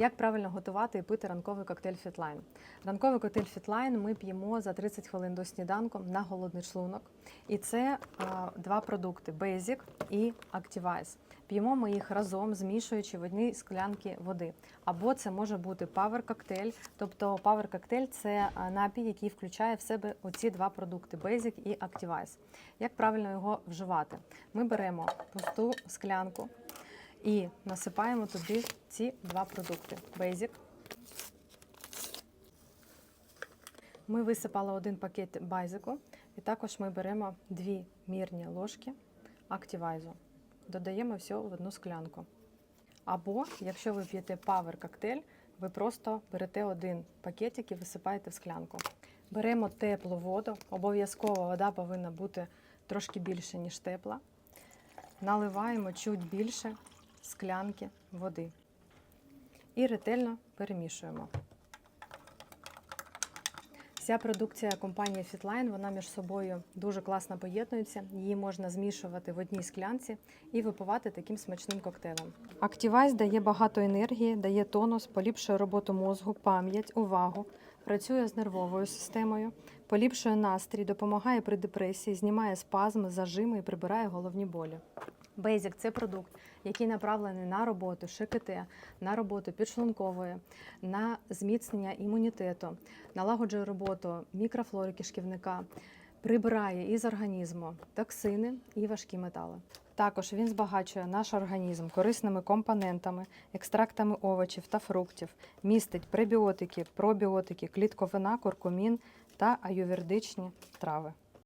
Як правильно готувати і пити ранковий коктейль Фітлайн? Ранковий коктейль Фітлайн ми п'ємо за 30 хвилин до сніданку на голодний шлунок. І це а, два продукти Basic і Activise. П'ємо ми їх разом, змішуючи в одній склянці води. Або це може бути Power коктейль. Тобто Power коктейль це напій, який включає в себе оці два продукти Basic і Activise. Як правильно його вживати? Ми беремо пусту склянку і насипаємо туди ці два продукти Basic. Ми висипали один пакет байзику, і також ми беремо дві мірні ложки активайзу. Додаємо все в одну склянку. Або, якщо ви п'єте Power коктейль, ви просто берете один пакетик і висипаєте в склянку. Беремо теплу воду, обов'язково вода повинна бути трошки більше, ніж тепла. Наливаємо чуть більше склянки води і ретельно перемішуємо. Вся продукція компанії Fitline, вона між собою дуже класно поєднується. Її можна змішувати в одній склянці і випивати таким смачним коктейлем. Activise дає багато енергії, дає тонус, поліпшує роботу мозку, пам'ять, увагу, працює з нервовою системою, поліпшує настрій, допомагає при депресії, знімає спазми, зажими і прибирає головні болі. Basic – це продукт, який направлений на роботу ШКТ, на роботу підшлункової, на зміцнення імунітету, налагоджує роботу мікрофлори кишківника, прибирає із організму токсини і важкі метали. Також він збагачує наш організм корисними компонентами, екстрактами овочів та фруктів, містить пребіотики, пробіотики, клітковина, куркумін та аювердичні трави.